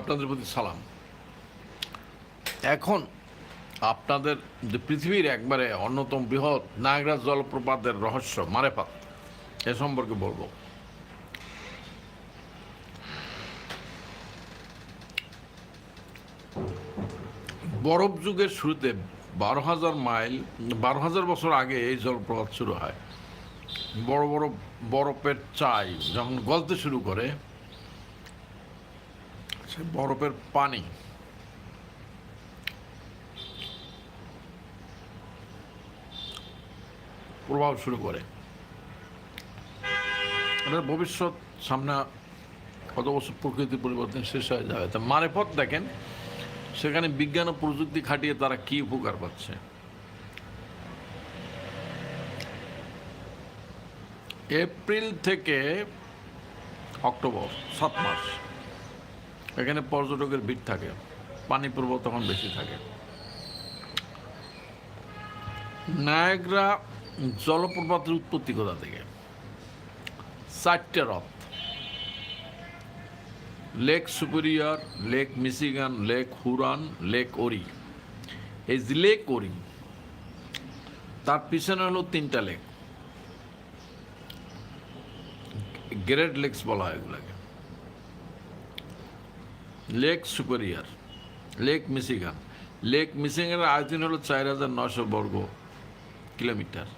আপনাদের প্রতি সালাম। এখন আপনাদের যে পৃথিবীর একবারে অন্যতম বৃহৎ নায়গ্রা জলপ্রপাতের রহস্য মারেপাত এ সম্পর্কে বলব। বরফ যুগের শুরুতে বারো হাজার মাইল, বারো হাজার বছর আগে এই জলপ্রপাত শুরু হয়। বড় বড় বরফের চাই যখন গলতে শুরু করে সে বরফের পানি। প্রভাব শুরু করে। এটার ভবিষ্যৎ সামনে কত বছর প্রকৃতি পরিবর্তন শেষ হয়ে যাবে? তা মারেফত দেখেন, সেখানে বিজ্ঞান ও প্রযুক্তি খাটিয়ে তারা কি উপকার পাচ্ছে? এপ্রিল থেকে অক্টোবর, সাত মাস। এখানে পর্যটকের ভিড় থাকে, পানি প্রবাহ তখন বেশি থাকে। নায়গ্রা জলপ্রপাতের উৎপত্তি কোথা থেকে? চারটে হ্রদ Lake Superior Lake Michigan Lake Huron Lake Erie এই যে লেক ওরি তার পিছনে হলো তিনটা লেক গ্রেট লেকস বলা হয় এগুলোকে। Lake Superior Lake Michigan Lake মিসিগানের আয়তন হলো চার হাজার নশো বর্গ কিলোমিটার।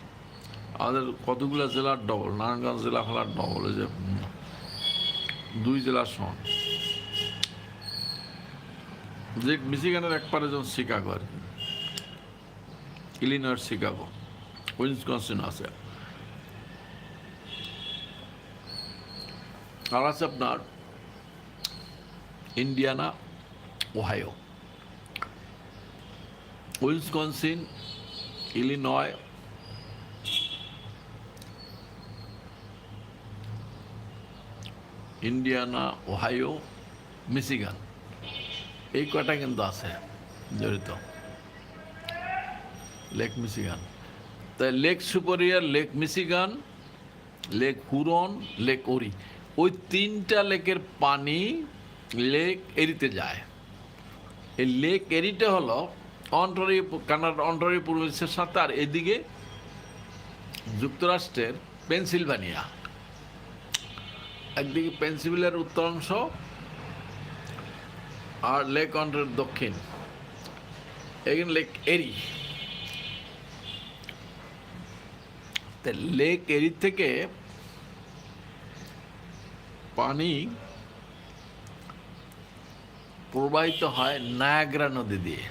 আমাদের কতগুলো জেলার ডবল নারায়ণগঞ্জ জেলা হলার ডবল যে দুই জেলার সমান। লেক মিসিগানের এক পারে যেমন শিকাগো আর কি। ইলিনয়ের শিকাগো উইন্সকনসিন আছে। আর আছে আপনার Indiana Ohio Wisconsin Illinois Indiana Ohio Michigan এই কয়টা কিন্তু আছে জড়িত। লেক মিসিগান তাই Lake Superior Lake Michigan Lake Huron Lake Erie ওই তিনটা লেকের পানি লেক এরিতে যায়। এই লেক এরিটা হলো অন্টারি কানাডা অন্টারি প্রভিন্সের সাথে আর এদিকে যুক্তরাষ্ট্রের পেনসিলভানিয়া। একদিকে পেনসিলভানিয়ার উত্তরাংশ আর লেক অন্টারের দক্ষিণ। এখানে লেক এরি লেক এরি থেকে পানি প্রবাহিত হয় নায়াগ্রা নদী দিয়ে।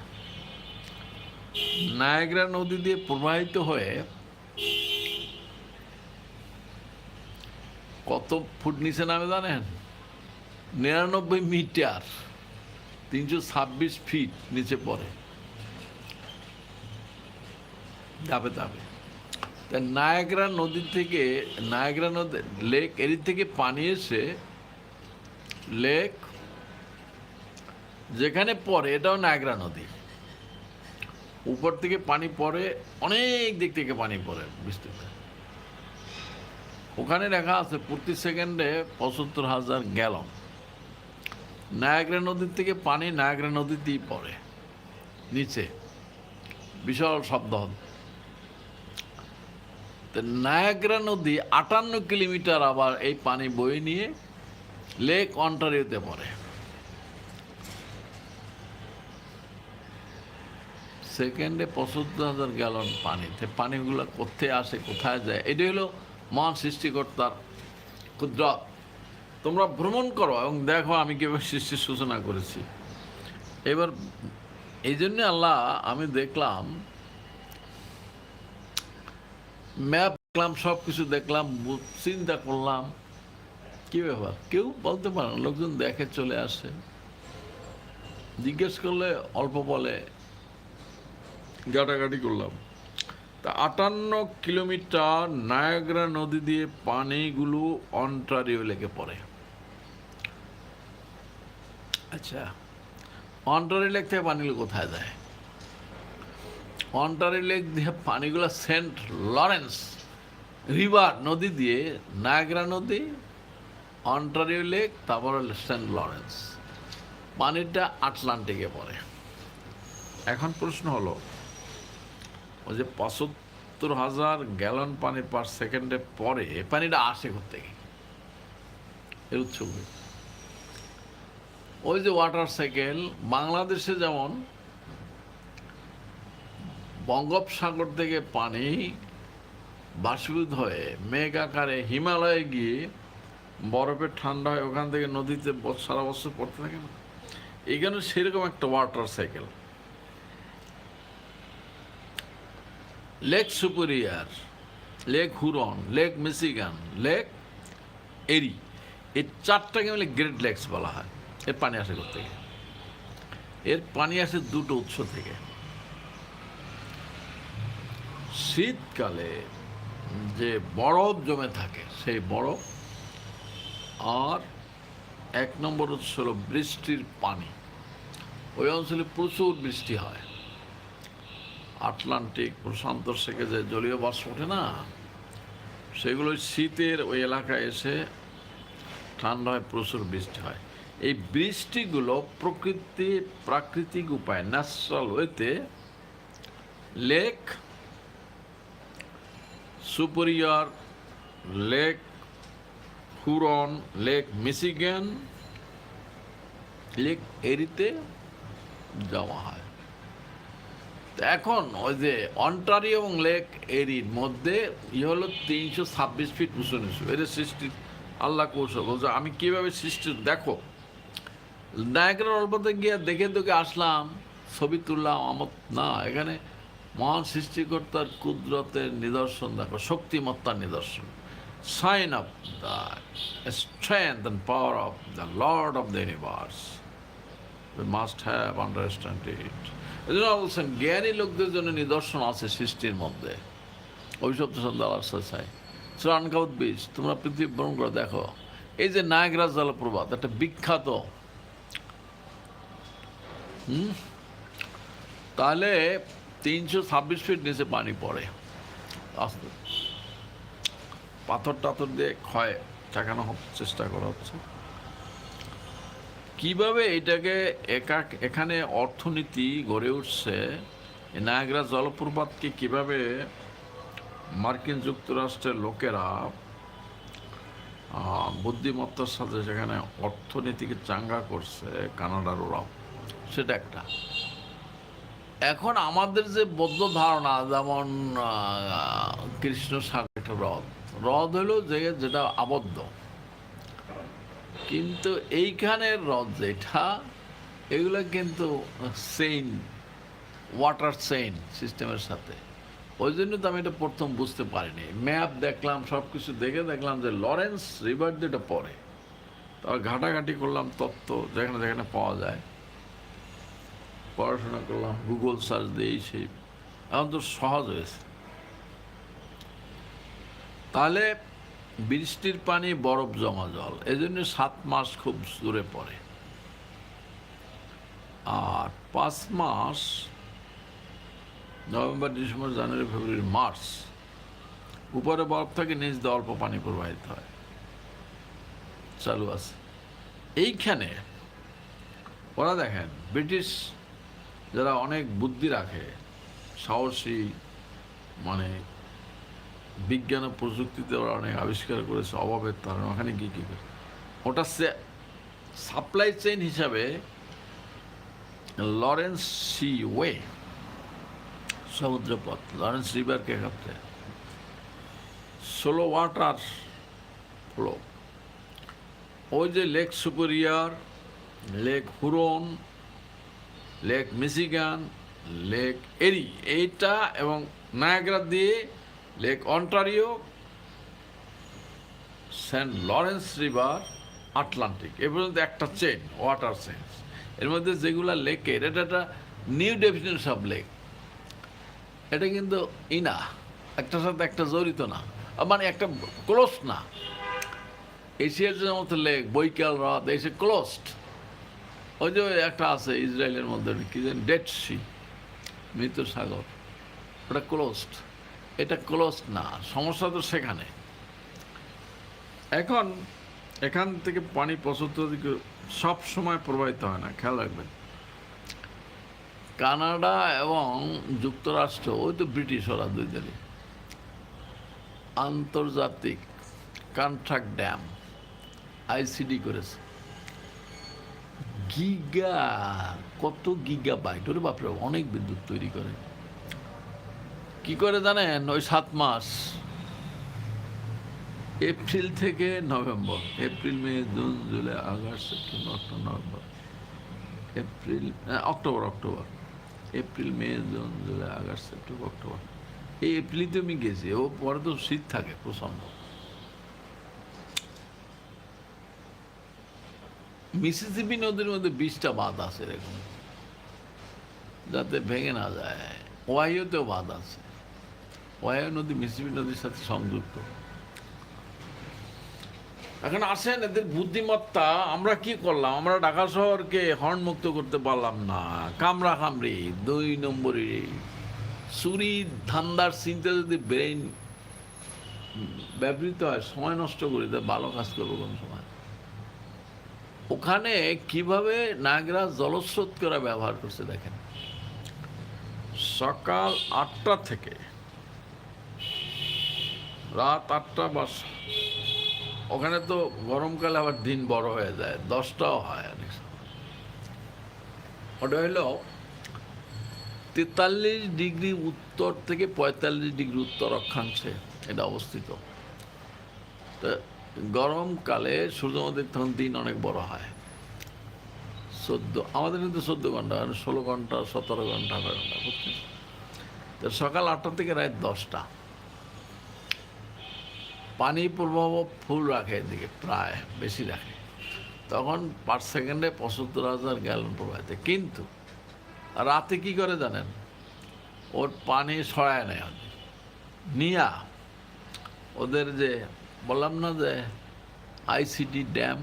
নায়াগ্রা নদী দিয়ে প্রবাহিত হয়ে কত ফুট নিচে নামে জানেন? নিরানব্বই মিটার, তিনশো ছাব্বিশ ফিট নিচে পড়ে। দাবে দাবে তা নায়াগ্রা নদী থেকে, নায়াগ্রা নদী, লেক এর থেকে পানি এসে লেক যেখানে পড়ে এটাও নায়াগ্রা নদী। উপর থেকে পানি পড়ে, অনেক দিক থেকে পানি পড়ে বিস্তৃত ওখানে লেখা আছে, প্রতি সেকেন্ডে পঁচাত্তর হাজার গ্যালন। নায়াগ্রা নদীর থেকে পানি নায়াগ্রা নদীতেই পড়ে, নিচে। বিশাল শব্দ। তো নায়াগ্রা নদী আটান্ন কিলোমিটার আবার এই পানি বয়ে নিয়ে লেক অন্টারিওতে পড়ে। সেকেন্ডে পঁচাত্তর হাজার গ্যালন পানি। তো পানিগুলো কোথায় আসে, কোথায় যায়? এটাই হলো মহান সৃষ্টিকর্তার ক্ষুদ্র তোমরা ভ্রমণ করো এবং দেখো আমি কীভাবে সৃষ্টির সূচনা করেছি। এবার এই জন্য আল্লাহ, আমি দেখলাম, ম্যাপ দেখলাম সব কিছু দেখলাম চিন্তা করলাম। কি ব্যাপার? কেউ বলতে পারে না, লোকজন দেখে চলে আসে। জিজ্ঞেস করলে অল্প বলে গাটাগাটি করলাম। তা আটান্ন কিলোমিটার নায়াগ্রা নদী দিয়ে পানিগুলো অন্টারিও লেকে পড়ে। আচ্ছা অন্টারি লেক থেকে পানিগুলো কোথায় যায়? অন্টারি লেক দিয়ে পানিগুলো সেন্ট লরেন্স রিভার নদী দিয়ে নায়াগ্রা নদী অন্টারিও লেক তারপর সেন্ট লরেন্স। পানিটা আটলান্টিকে পড়ে। এখন প্রশ্ন হলো ওই যে পঁচাত্তর হাজার গ্যালন পানি পার সেকেন্ডে পরে পানিটা আসে থেকে এর উৎস ওই যে ওয়াটার সাইকেল, বাংলাদেশে যেমন বঙ্গোপসাগর থেকে পানি বাষ্পীভূত হয়ে মেঘ আকারে হিমালয়ে গিয়ে বরফের ঠান্ডা হয় ওখান থেকে নদীতে সারা বছর পড়তে থাকে না? এখানে সেরকম একটা water cycle Lake Superior Lake Huron Lake Michigan Lake Erie এই চারটাকে মিলে গ্রেট লেকস বলা হয়। এর পানি আসে করতে থেকে এর পানি আসে দুটো উৎস থেকে। শীতকালে যে বরফ জমে থাকে, সেই বরফ আর এক নম্বর উৎস হলো বৃষ্টির পানি। ওই অঞ্চলে প্রচুর বৃষ্টি হয়। আটলান্টিক প্রশান্ত থেকে যে জলীয় বাষ্প ওঠে না, সেগুলো শীতের ওই এলাকায় এসে ঠান্ডা হয়, প্রচুর বৃষ্টি হয়। এই বৃষ্টিগুলো প্রকৃতি, প্রাকৃতিক উপায় ন্যাচারাল ওয়েতে Lake Superior Lake Huron Lake Michigan Lake এরিতে যাওয়া হয়। এখন ওই যে অন্টারিও এবং লেক এরির মধ্যে ই হলো তিনশো ছাব্বিশ ফিট উঁচু নিচু। এর সৃষ্টি আল্লাহ কৌশল। বলছে, আমি কীভাবে সৃষ্টি দেখো, নায়কের অল্পতে গিয়ে দেখে দেখে আসলাম, ছবি তুললাম আমার না, এখানে মহান সৃষ্টিকর্তার কুদরতের নিদর্শন, দেখো, শক্তিমত্তার নিদর্শন। Sign of the strength and power of the Lord of the universe we must have understand it এই জন্য বলছেন জ্ঞানী লোকদের জন্য নিদর্শন আছে সৃষ্টির মধ্যে। অভিশপ্ত সন্ধ্যা আল্লাহ চাই। শ্রানকাউত বীজ তোমরা পৃথিবী ভ্রমণ করে দেখো। এই যে নায়করাজ জলপ্রপাত, একটা বিখ্যাত। হুম? তাহলে তিনশো ছাব্বিশ ফিট নিচে পানি পড়ে। আস্তে পাথর টাথর দিয়ে ক্ষয় ঠেকানো চেষ্টা করা হচ্ছে। কীভাবে এটাকে একা এখানে অর্থনীতি গড়ে উঠছে নায়াগ্রা জলপ্রপাতকে কীভাবে মার্কিন যুক্তরাষ্ট্রের লোকেরা বুদ্ধিমত্তার সাথে সেখানে অর্থনীতিকে চাঙ্গা করছে কানাডার ওরাও, সেটা একটা। এখন আমাদের যে বদ্ধ ধারণা, যেমন কৃষ্ণ সাগর হ্রদ হ্রদ হলো যে, যেটা আবদ্ধ। কিন্তু এইখানের হ্রদ যেটা এগুলো কিন্তু সেইন ওয়াটার সেইন সিস্টেমের সাথে। ওই জন্য তো আমি এটা প্রথম বুঝতে পারিনি। ম্যাপ দেখলাম সব কিছু দেখে দেখলাম যে লরেন্স রিভার যেটা পড়ে তারপর ঘাটাঘাটি করলাম তত্ত্ব যেখানে যেখানে পাওয়া যায়। পড়াশোনা করলাম গুগল সার্চ দিয়েই সেই, এখন তো সহজ হয়েছে। তাহলে বৃষ্টির পানি বরফ জমা জল এই জন্য সাত মাস খুব দূরে পড়ে। আর পাঁচ মাস, November, December, January, February, March, উপরে বরফ থাকে, নিচ দিয়ে অল্প পানি প্রবাহিত হয়। চালু আছে। এইখানে ওরা দেখেন, ব্রিটিশ যারা অনেক বুদ্ধি রাখে, সাহসী মানে বিজ্ঞান ও প্রযুক্তিতে ওরা অনেক আবিষ্কার করেছে, অভাবের কারণে ওখানে কী কী করে? ওটা সাপ্লাই চেইন হিসাবে লরেন্স সি ওয়ে সমুদ্রপথ। লরেন্স রিভারকে ক্ষেত্রে সোলো ওয়াটার ফ্লো। ওই যে Lake Superior Lake Huron Lake Michigan Lake Erie এইটা এবং নায়াগ্রা দিয়ে Lake Ontario Saint Lawrence River Atlantic এ পর্যন্ত একটা চেন ওয়াটার চেন এর মধ্যে যেগুলা লেকের এটা একটা নিউ ডেফিনেশন অফ লেক এটা কিন্তু ইনা, একটার সাথে একটা জড়িত না। মানে একটা ক্লোজ না। এশিয়ার যে মতো লেক বৈকাল হ্রদ এসে ক্লোজড ওই যে একটা আছে ইসরায়েলের মধ্যে, কি জানি ডেড সি মৃত সাগর। ওটা ক্লোজড এটা ক্লোজ না, সমস্যা তো সেখানে। এখন এখান থেকে পানি পঁচাত্তর সব সময় প্রবাহিত হয় না, খেয়াল রাখবেন। কানাডা এবং যুক্তরাষ্ট্র, ওই তো ব্রিটিশ ওরা দুই দলই। আন্তর্জাতিক কন্ট্রাক্ট ড্যাম আইসিডি করেছে। গিগা, কত গিগা বাইট ওরে বাপরে, অনেক বিদ্যুৎ তৈরি করে। কি করে জানেন? ওই সাত মাস। এপ্রিল থেকে November. April, May, June, July, August, September, October, November. April October October. April, May, June, July, August, September, October. এই এপ্রিলতে আমি গেছি। ও পরে তো শীত থাকে প্রচণ্ড। মিসিসিপি নদীর মধ্যে বিশটা বাঁধ আছে এরকম। যাতে ভেঙে না যায়। ওয়াইওতেও বাঁধ আছে। ওয়াইও নদী, মিসিবি নদীর সাথে সংযুক্ত। এখন আসেন এদের বুদ্ধিমত্তা, আমরা কি করলাম? আমরা ঢাকা শহরকে হর্ন মুক্ত করতে পারলাম না। কামরা কামড়ি, দুই নম্বরে চুরি, ধান্দার চিন্তা যদি ব্রেন ব্যবহৃত হয়, সময় নষ্ট করি তা ভালো কাজ করব কোন সময়? ওখানে কীভাবে নাগরা জলস্রোত করা ব্যবহার করছে দেখেন। সকাল আটটা থেকে রাত আটটা বা ওখানে তো গরমকালে আবার দিন বড় হয়ে যায়, দশটাও হয় অনেক ওটা হলো তেতাল্লিশ ডিগ্রি উত্তর থেকে পঁয়তাল্লিশ ডিগ্রি উত্তর অক্ষাংশে এটা অবস্থিত। তো গরমকালে সূর্যমন্দির তখন দিন অনেক বড় হয়। চোদ্দ, আমাদের কিন্তু চোদ্দ ঘণ্টা মানে ষোলো ঘণ্টা, সতেরো ঘণ্টা ঘণ্টা, বুঝছেন? তো সকাল আটটা থেকে রাত দশটা। পানি প্রবাহ ফুল রাখে এদিকে, প্রায় বেশি রাখে। তখন পার সেকেন্ডে পঁচাত্তর হাজার গ্যালন প্রবাহিত কিন্তু রাতে কি করে জানেন? ওর পানি সরায় নেয়। নিয়া ওদের যে বললাম না যে ICD dam,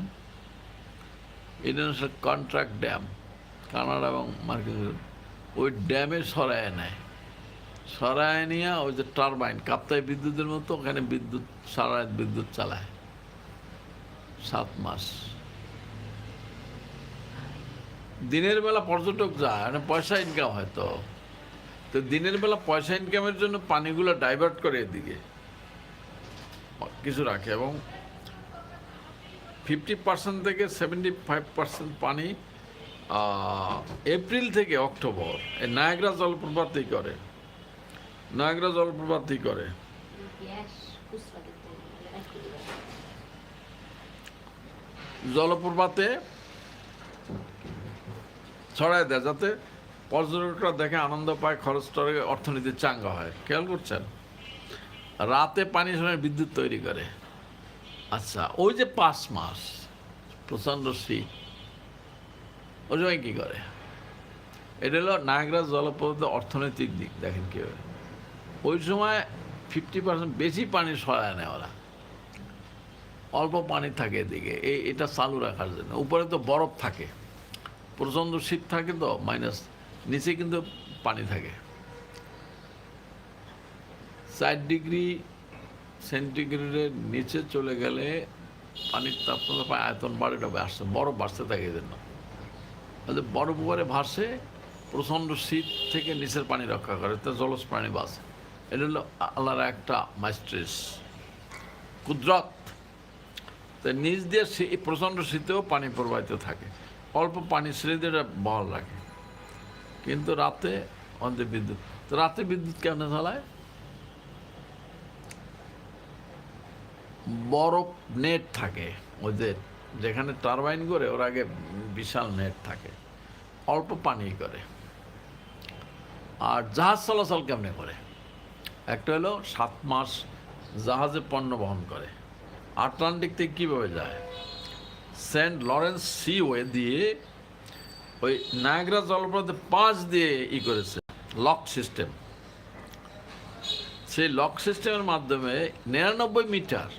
international contract dam, Canada এবং মার্কিন। ওই ড্যামে সরায় নেয় সরায় নিয়ে ওই যে টারবাইন, কাপ্তাই বিদ্যুতের মতো ওখানে বিদ্যুৎ, সারা বিদ্যুৎ চালায়। সাত মাস। দিনের বেলা পর্যটক যায় মানে পয়সা ইনকাম হয় তো। তো দিনের বেলা পয়সা ইনকামের জন্য পানিগুলো ডাইভার্ট করে এদিকে। কিছু রাখে এবং ফিফটি পার্সেন্ট থেকে সেভেন্টি ফাইভ পার্সেন্ট পানি এপ্রিল থেকে অক্টোবর, এই নায়গ্রা জলপ্রপাতই করে। নায়গ্রা জলপ্রপাতই করে। Yes, পুষ্পাদিত্য একটু দিবেন। জলপ্রপাতে ছড়ায় দেয় যাতে পর্যটকরা দেখে আনন্দ পায় খরচ করে অর্থনীতি চাঙ্গা হয়। খেয়াল করছেন? রাতে পানি সময় বিদ্যুৎ তৈরি করে। আচ্ছা ওই যে পাঁচ মাস প্রচণ্ড শীত ওই সময় কী করে? এটা হলো নায়গ্রা জলপ্রপাতের অর্থনৈতিক দিক দেখেন কীভাবে। ওই সময় ফিফটি পার্সেন্ট বেশি পানি সরায় নেয় ওরা। অল্প পানি থাকে এদিকে। এই এটা চালু রাখার জন্য। উপরে তো বরফ থাকে। প্রচণ্ড শীত থাকে তো মাইনাস নিচে কিন্তু পানি থাকে। চার ডিগ্রি সেন্টিগ্রেডের নিচে চলে গেলে পানির তাপমাত্রা প্রায় আয়তন বাড়ে এটা আসছে, বরফ বাড়তে থাকে জন্য বরফ উপরে ভাসে, প্রচণ্ড শীত থেকে নিচের পানি রক্ষা করে, তো জলজ প্রাণী বাসে এটা হলো আল্লাহর একটা মাইস্ট্রেস। কুদরত, তো নিচ দিয়ে প্রচণ্ড শীতেও পানি প্রবাহিত থাকে। অল্প পানি ছেড়ে দিয়ে এটা বহাল রাখে। কিন্তু রাতে অন্তে বিদ্যুৎ। তো রাতে বিদ্যুৎ কেমনে চালায় বরফ নেট থাকে ওদের। যেখানে টারবাইন করে ওর আগে বিশাল নেট থাকে। অল্প পানি করে। আর জাহাজ চলাচল কেমনে করে? একটা হলো সাত মাস জাহাজে পণ্য বহন করে। আটলান্টিক থেকে কীভাবে যায়? সেন্ট লরেন্স সি ওয়ে দিয়ে ওই নায়গ্রা জলপ্রপাতে পাঁচ দিয়ে ই করেছে, লক সিস্টেম। সেই লক সিস্টেমের মাধ্যমে নিরানব্বই মিটার,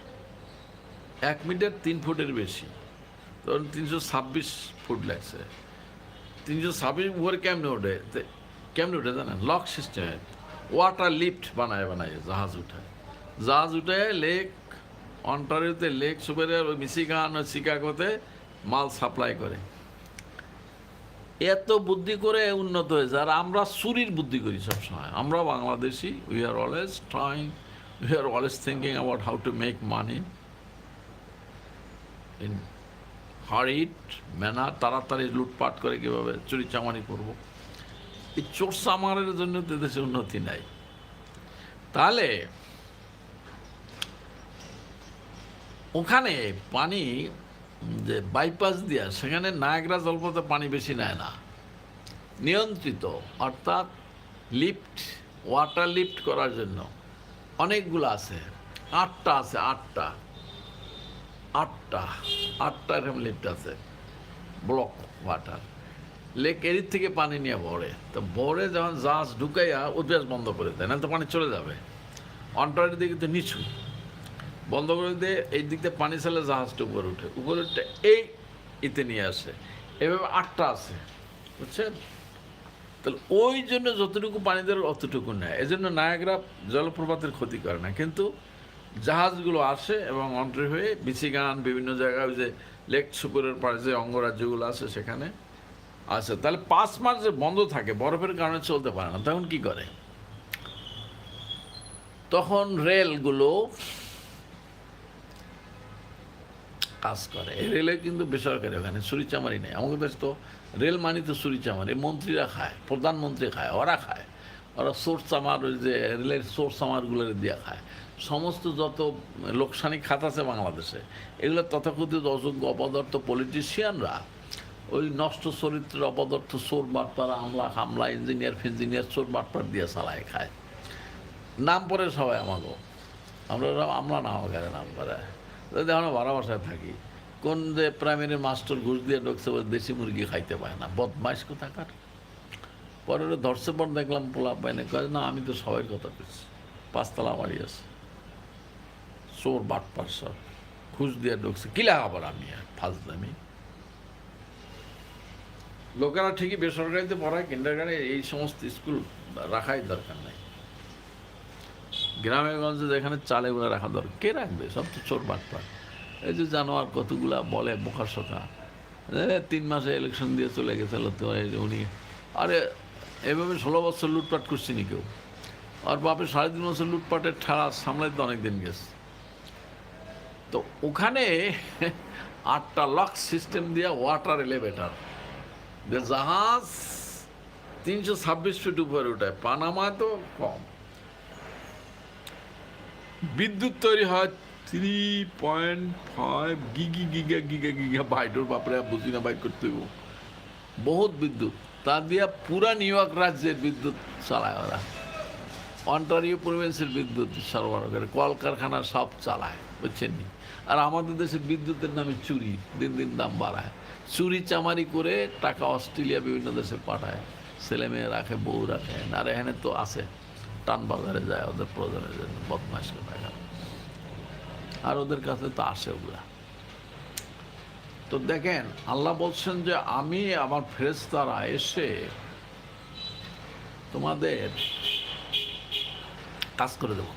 এক মিটার তিন ফুটের বেশি। তখন তিনশো ছাব্বিশ ফুট লাগছে। তিনশো ছাব্বিশ উপরে কেমনে ওঠে? কেমনে ওঠে জানেন? লক সিস্টেমে। ওয়াটার লিফট বানায় বানায়, জাহাজ উঠায়। জাহাজ উঠে লেক অন্টারিওতে লেক সুপেরিয়র ওই মিশিগান ওই শিকাগোতে মাল সাপ্লাই করে। এত বুদ্ধি করে উন্নত হয়েছে। আর আমরা চুরির বুদ্ধি করি সবসময়। আমরা Bangladeshi we are always trying we are always thinking about how to make money in hurried manner তাড়াতাড়ি লুটপাট করে কীভাবে চুরি চামারি করব। এই চোর চামারের জন্য তো দেশে উন্নতি নাই। তাহলে ওখানে পানি যে বাইপাস দিয়া, সেখানে নায়করা জলপথে পানি বেশি নেয় না। নিয়ন্ত্রিত, অর্থাৎ লিফট ওয়াটার লিফট করার জন্য। অনেকগুলো আছে। আটটা আছে, আটটা। আটটা আটটা এরকম লিফট আছে। ব্লক ওয়াটার লেক এরির থেকে পানি নিয়ে ভরে। তো ভরে যখন জাহাজ ঢুকাইয়া উদ্বেস বন্ধ করে দেয়, নাহলে তো পানি চলে যাবে। অন্টারের দিকে তো নিচু। বন্ধ করে দিয়ে এই দিক দিয়ে পানি ছাড়লে জাহাজটা উপরে উঠে। উপরে উঠে এই ইতে নিয়ে আসে। এভাবে আটটা আছে। বুঝছেন? তাহলে ওই জন্য যতটুকু পানি দেওয়ার অতটুকু নেয়। এই জন্য নায়করা জলপ্রপাতের ক্ষতি করে না। কিন্তু জাহাজগুলো আসে এবং অন্ট্রি হয়ে বিচিগান বিভিন্ন জায়গায় যে লেক সুপুরের পাশে যে অঙ্গরাজ্যগুলো আছে সেখানে আছে তাহলে পাঁচ মাস যে বন্ধ থাকে, বরফের কারণে চলতে পারে না, তখন কি করে? তখন রেলগুলো কাজ করে। রেলে কিন্তু বেসরকারি ওখানে চুরিচামারি নেই। আমাদের দেশ তো রেল মানি তো চুরিচামারি মন্ত্রীরা খায়, প্রধানমন্ত্রী খায়, ওরা খায়। ওরা সোর্স চামার, ওই যে রেলের সোর্স চামারগুলো দিয়ে খায়। সমস্ত যত লোকসানি খাত আছে বাংলাদেশে, এগুলো তথাকথিত অযোগ্য অপদার্থ পলিটিশিয়ানরা ওই নষ্ট চরিত্রের অপদার্থ চোর বাটপার আমলা হামলা ইঞ্জিনিয়ার ফিঞ্জিনিয়ার চোর বাটপার দিয়ে চালায়, খায়। নাম পরে সবাই আমাকে আমরা আমরা নাম করে নাম করে যদি আমরা বারো বাসায় থাকি, কোন যে প্রাইমারি মাস্টার ঘুষ দিয়ে ঢুকছে দেশি মুরগি খাইতে পায় না, বদমাইশ কোথাকার? পরে ধরছে, পর দেখলাম পোলা পাইনে কয়ে না, আমি তো সবাই কথা পেয়েছি পাঁচতলা বাড়ি আছে। চোর বাটপার সব, ঘুষ দিয়ে ঢুকছে কিলা আবার আমি ফার্স্ট দামি লোকেরা ঠিকই বেসরকারিতে পড়ায় কিন্ডার এই সমস্ত স্কুল রাখাই দরকার নাই। গ্রামে গঞ্জে যেখানে চালে গুলো রাখা দরকার, কে রাখবে? সব তো চোর বাটপার। এই যে জানোয়ার কতগুলা বলে বোকা শোকা তিন মাসে ইলেকশন দিয়ে চলে গেছিল তো উনি। আরে, এভাবে ষোলো বছর লুটপাট করছি নি কেউ? আর বাপে সাড়ে তিন বছর লুটপাটের ঠাড়া সামলাইতে অনেক দিন গেছে। তো ওখানে আটটা লক সিস্টেম দিয়ে ওয়াটার এলিভেটার যে জাহাজ তিনশো ছাব্বিশ ফিট উপরে ওঠায় পানামায় তো কম। বিদ্যুৎ তৈরি হয় three point five giga giga giga giga. বাইটোর বাপরে বুঝি না বাইট করতে হইব। বহুত বিদ্যুৎ। তা দিয়া পুরা নিউ ইয়র্ক রাজ্যের বিদ্যুৎ চালায় ওরা। অন্টারিও প্রভিন্সের বিদ্যুৎ সরবরাহ করে। কলকারখানা সব চালায়। বুঝছেন আর আমাদের দেশে বিদ্যুতের নামে চুরি, দিন দিন দাম বাড়ায়। চুরি চামারি করে টাকা অস্ট্রেলিয়া বিভিন্ন দেশে পাঠায়। ছেলে মেয়ে রাখে, বউ রাখে, আর এখানে তো আছে। টান বাজারে যায়, ওদের প্রয়োজনের জন্য বদমাস টাকা। আর ওদের কাছে তো আসে ওগুলা। তো দেখেন, আল্লাহ বলছেন যে আমি আমার ফেরেস্তারা এসে তোমাদের কাজ করে দেব।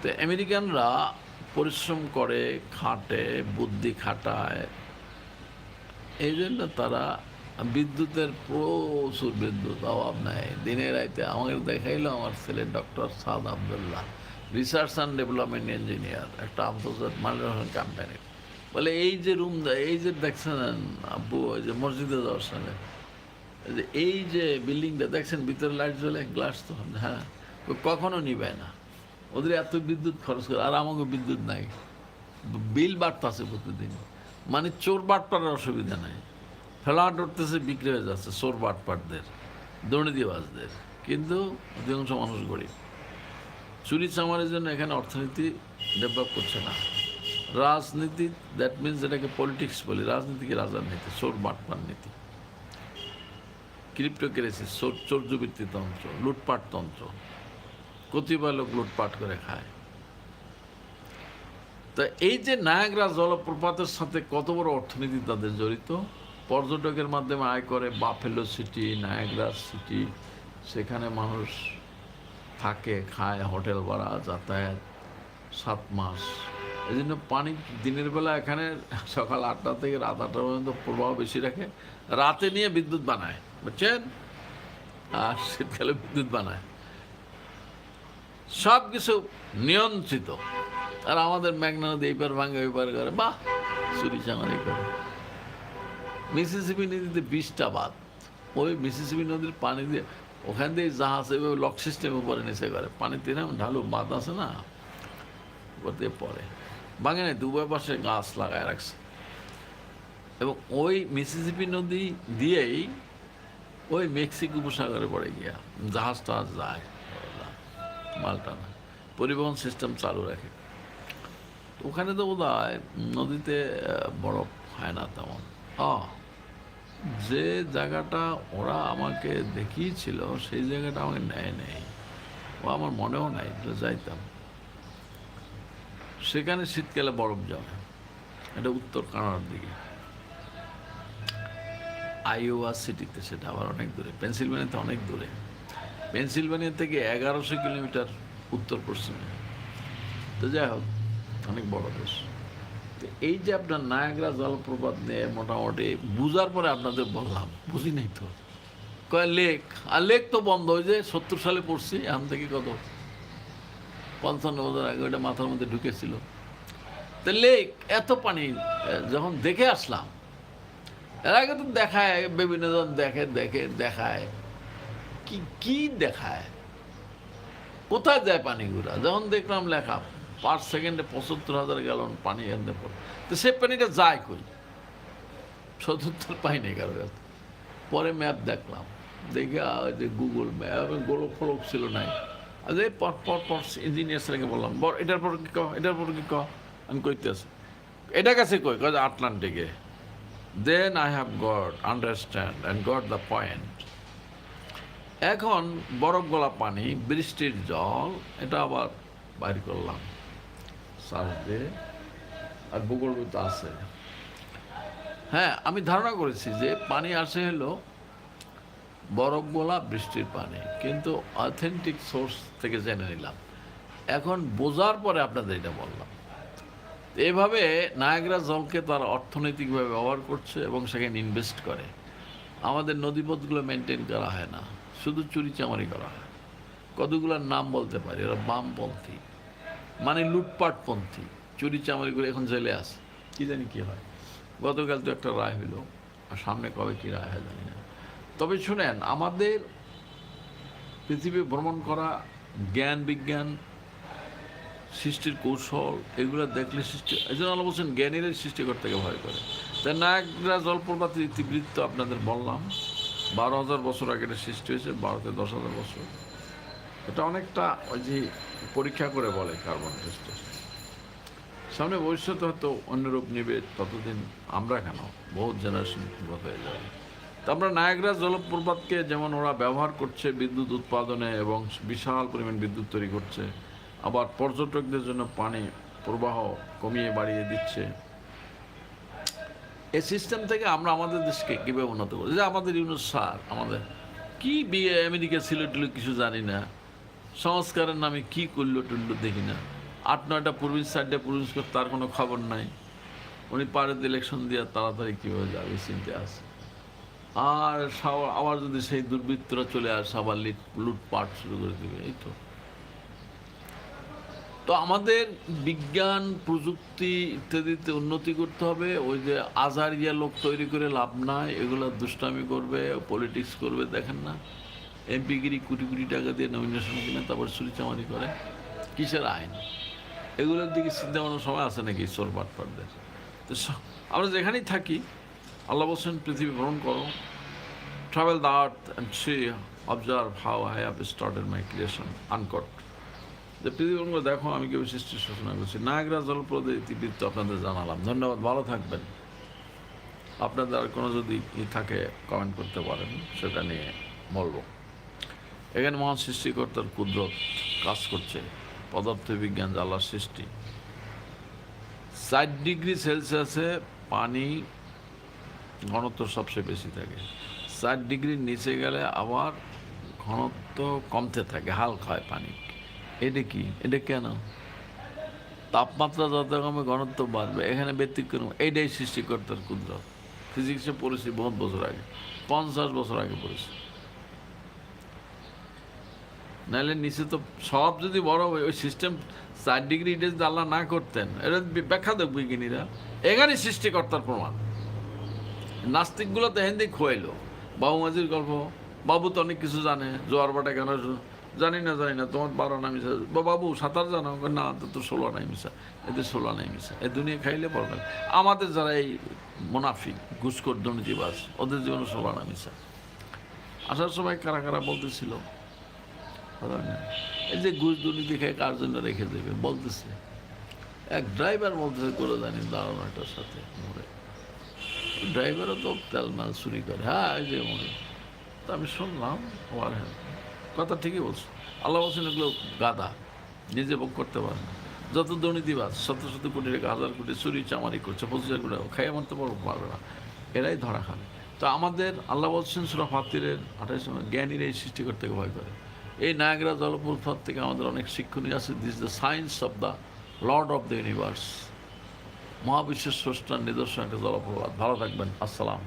তো আমেরিকানরা পরিশ্রম করে, খাটে, বুদ্ধি খাটায়। এই জন্য তারা বিদ্যুতের প্রচুর বিদ্যুৎ অভাব নাই দিনে রাইতে আমাকে দেখাইলো আমার ছেলে doctor Saad Abdullah research and development engineer একটা আন্তর্জাতিক মাল্টিনেশনাল কোম্পানি বলে, এই যে রুম এই যে দেখছেন আব্বু, ওই যে মসজিদে এই যে এই যে বিল্ডিংটা দেখছেন ভিতরে লাইট জ্বলে গ্লাস তো হ্যাঁ কখনো নিবে না। ওদের এত বিদ্যুৎ খরচ করে, আর আমাকে বিদ্যুৎ নাই। বিল বাড়তেছে প্রতিদিন। মানে চোর বাটপাড়ের অসুবিধা নাই। ফ্ল্যাট উঠতেছে, বিক্রি হয়ে যাচ্ছে চোর বাটপাটদের দুর্নীতিবাজদের কিন্তু অধিকাংশ মানুষ গরিব। চুরি চামারের জন্য এখানে অর্থনীতি ডেভেলপ করছে না। রাজনীতি দ্যাট মিনস যেটাকে পলিটিক্স বলি, রাজনীতিকে রাজনীতি চোর বাটপার নীতি। ক্রিপ্টোক্রেসি চোর চৌর্যবৃত্তি তন্ত্র, লুটপাট তন্ত্র। কতিপয় লোক লুটপাট করে খায়। তা এই যে নায়াগ্রা জলপ্রপাতের সাথে কত বড় অর্থনীতি তাদের জড়িত? পর্যটকের মাধ্যমে আয় করে বাফেলো সিটি, নায়াগ্রা সিটি, সেখানে মানুষ থাকে, খায়, হোটেল ভাড়া, যাতায়াত, সাত মাস। এই জন্য পানি দিনের বেলা এখানে সকাল আটটা থেকে রাত আটটা পর্যন্ত প্রবাহ বেশি রাখে। রাতে নিয়ে বিদ্যুৎ বানায়, বুঝছেন? আর শীতকালে বিদ্যুৎ বানায়। সব কিছু নিয়ন্ত্রিত। আর আমাদের মেঘনা নদী এইবার ভাঙে ওইবার করে, বাহ, চুরি চামারি করে। মিসিসিপি নদীতে বিশটা বাদ ওই মিসিসিপি নদীর পানি দিয়ে ওখান দিয়ে জাহাজ এভাবে লক সিস্টেম উপরে নিচে করে। পানিতে না ঢালু বাদ আছে না দিয়ে পড়ে। ভাঙে নাই, দুবার পাশে গাছ লাগায় রাখছে। এবং ওই মিসিসিপি নদী দিয়েই ওই মেক্সিকো উপসাগরে পড়ে গিয়া জাহাজ টাহাজ যায়। মালটা না। পরিবহন সিস্টেম চালু রাখে। ওখানে তো বোধ নদীতে বরফ হয় না তেমন। আ যে জায়গাটা ওরা আমাকে দেখিয়েছিল, সেই জায়গাটা আমাকে নেয় নেই। ও আমার মনেও নাই যাইতাম। সেখানে শীতকালে বরফ জমে। এটা উত্তর কানাডার দিকে। আইওয়া সিটিতে, সেটা আবার অনেক দূরে। পেনসিলভেনিয়াতে অনেক দূরে। পেনসিলভেনিয়া থেকে এগারোশো কিলোমিটার উত্তর পশ্চিমে। তো যাই হোক, অনেক বড় দেশ। তো এই যে আপনার নায়াগ্রা জলপ্রপাত নিয়ে মোটামুটি বুঝার পরে আপনাদের বললাম, বুঝি নাই তো? কয়, লেক। আর লেক তো বন্ধ হয়ে যে সত্তর সালে পড়ছি, এখান থেকে কত? পঞ্চান্ন বছর আগে ওইটা মাথার মধ্যে ঢুকেছিল। তো লেক, এত পানি যখন দেখে আসলাম, এর আগে তো দেখায়, বিভিন্ন জন দেখে দেখে, দেখায়। কি কি দেখায়? কোথায় যায় পানিগুলা? যখন দেখলাম লেখা পাঁচ সেকেন্ডে পঁচাত্তর হাজার গ্যালন পানি এনে পড়ে। তো সে পানিটা যায় কই? সত্তর পাইনি কারও কাছে। পরে ম্যাপ দেখলাম। দেখে যে গুগল ম্যাপ গোলক ফলক ছিল নাই। আর এই পর পর পর ইঞ্জিনিয়ার স্যারকে বললাম, বর, এটার পর কি কহ এটার পর কি কহ আমি কইতেছি, এটা কাছে কই? কয়, আটলান্টিকে। Then I have got understand and got the point এখন বরফ গলা পানি, বৃষ্টির জল, এটা আবার বাইর করলাম। সার্চ দিয়ে। আর ভূগোল তো আছে। হ্যাঁ আমি ধারণা করেছি যে পানি আসে হলো বরফ গোলা, বৃষ্টির পানি। কিন্তু অথেন্টিক সোর্স থেকে জেনে নিলাম। এখন বোঝার পরে আপনাদের এটা বললাম। এভাবে নায়াগ্রা জলকে তারা অর্থনৈতিকভাবে ব্যবহার করছে এবং সেখানে ইনভেস্ট করে। আমাদের নদীপথগুলো মেনটেন করা হয় না। শুধু চুরি চামারি করা হয়। কতগুলোর নাম বলতে পারি? ওরা বামপন্থী। মানে লুটপাটপন্থী। চুরি চামারি করে এখন জেলে আসে কি জানি কি হয়। গতকাল তো একটা রায় হইল। আর সামনে কবে কি রায় হয় জানি না। তবে শুনেন, আমাদের পৃথিবী ভ্রমণ করা, জ্ঞান বিজ্ঞান, সৃষ্টির কৌশল, এগুলো দেখলে সৃষ্টি এই জন্য আল্লাহ বলছেন জ্ঞানীরা সৃষ্টিকর্তাকে ভয় করে। তাই নায়করা জলপ্রপাতের ইতিবৃত্ত আপনাদের বললাম। বারো হাজার বছর আগে এটা সৃষ্টি হয়েছে বারোতে দশ হাজার বছর। এটা অনেকটা ওই যে পরীক্ষা করে বলে কার্বন টেস্ট সামনে ভবিষ্যতে হয়তো অন্য রূপ নেবে, ততদিন আমরা কেন? বহুত জেনারেশন হয়ে যাবে। তা আমরা নায়করা জলপ্রপাতকে যেমন ওরা ব্যবহার করছে বিদ্যুৎ উৎপাদনে এবং বিশাল পরিমাণ বিদ্যুৎ তৈরি করছে, আবার পর্যটকদের জন্য পানি প্রবাহ কমিয়ে বাড়িয়ে দিচ্ছে। এই সিস্টেম থেকে আমরা আমাদের দেশকে কীভাবে উন্নত করি যে আমাদের ইউনুস স্যার, আমাদের কি বিয়ে আমেরিকা ছিল টিল কিছু জানি না। সংস্কারের নামে কি করল টুল্লো দেখি না। আট, নয়টা চারটে প্রভিন্স করে তার কোনো খবর নাই। উনি পারে ইলেকশন দিয়ে তাড়াতাড়ি কীভাবে যাবে চিনতে আসে আর আবার যদি সেই দুর্বৃত্তরা চলে আসে, আবার লিট- লুটপাট শুরু করে দেবে, এই তো। তো আমাদের বিজ্ঞান, প্রযুক্তি ইত্যাদিতে উন্নতি করতে হবে। ওই যে আজারিয়া লোক তৈরি করে লাভ নাই, এগুলো দুষ্টামি করবে পলিটিক্স করবে, দেখেন না। এমপিগিরি কোটি কোটি টাকা দিয়ে নমিনেশন কিনে তারপর চুরিচামারি করে। কিসের আইন? এগুলোর দিকে চিন্তা ভাবনার সময় আছে নাকি চোর বাটপাটদের? তো আমরা যেখানেই থাকি, আল্লাহ বলছেন, পৃথিবী ভ্রমণ করো। Travel the earth and see observe how I have started my creation uncut যে পৃথিবীবঙ্গ দেখো, আমি কেউ সৃষ্টির সূচনা করছি। নায়করা জলপ্রদে ইতিবৃত্ত আপনাদের জানালাম। ধন্যবাদ, ভালো থাকবেন। আপনাদের আর কোনো যদি ই থাকে কমেন্ট করতে পারেন, সেটা নিয়ে বলব। এখানে মহান সৃষ্টিকর্তার কুদরত কাজ করছে। পদার্থবিজ্ঞান জ্বালার সৃষ্টি। ষাট ডিগ্রি সেলসিয়াসে পানি ঘনত্ব সবচেয়ে বেশি থাকে। ষাট ডিগ্রির নিচে গেলে আবার ঘনত্ব কমতে থাকে হালকা হয় পানি। এটা কি? এটা কেন? তাপমাত্রা যত কমে ঘনত্ব বাড়বে, এখানে ব্যতিক্রম, এইটাই সৃষ্টিকর্তার কুদরত। ফিজিক্সে পড়েছি বহুত বছর আগে, পঞ্চাশ বছর আগে পড়েছি। নাহলে নিচে তো সব যদি বড় হয়, ওই সিস্টেম চার ডিগ্রি যদি আল্লাহ না করতেন, এটা ব্যাখ্যা দেব বিজ্ঞানীরা। এখানে সৃষ্টিকর্তার প্রমাণ। নাস্তিকগুলো তো হেন্দি খোয়াইলো। বাবু মাঝির গল্প, বাবু তো অনেক কিছু জানে, জোয়ার বাটা কেন জানি না জানি না, তোমার বারো না মিশা বাবু, সাঁতার জানো? না, তো ষোলো নাই মিশা এদের ষোলো নাই মিশা এ দুনিয়া খাইলে না আমাদের যারা এই মোনাফিক ঘুষখোর দুর্নীতিবাস ওদের জীবনে ষোলো না মিশা আসার সময় কারা কারা বলতেছিল? এই যে ঘুষ দুর্নীতি খেয়ে কার জন্য রেখে দেবে? বলতেছে। এক ড্রাইভার বলতেছে করে জানি দাঁড়ানোটার সাথে, মোড়ে। ড্রাইভারও তো তেল মাল চুরি করে। হ্যাঁ এই যে মনে তা আমি শুনলাম, আমার হ্যাঁ। কথা ঠিকই বলছো। আল্লাহ বলছেন এগুলো গাদা নিজে ভোগ করতে পারে না। যত দুর্নীতিবাজ, শত শত কোটি টাকা, হাজার কোটি চুরি, চামারি করছে পঁচিশ হাজার কোটি খাই মারতে পারব না। এরাই ধরা খাবে তো আমাদের, আল্লাহ বলছেন সুরা ফাতিরের আঠাশ জ্ঞানীরা এই সৃষ্টি করতে ভয় করে। এই নায়করা জলপ্রপাত থেকে আমাদের অনেক শিক্ষণীয় আছে। This the science of the Lord of the universe মহাবিশ্বের স্রষ্টার, নিদর্শন একটা জলপ্রপাত। ভালো থাকবেন। আসসালাম।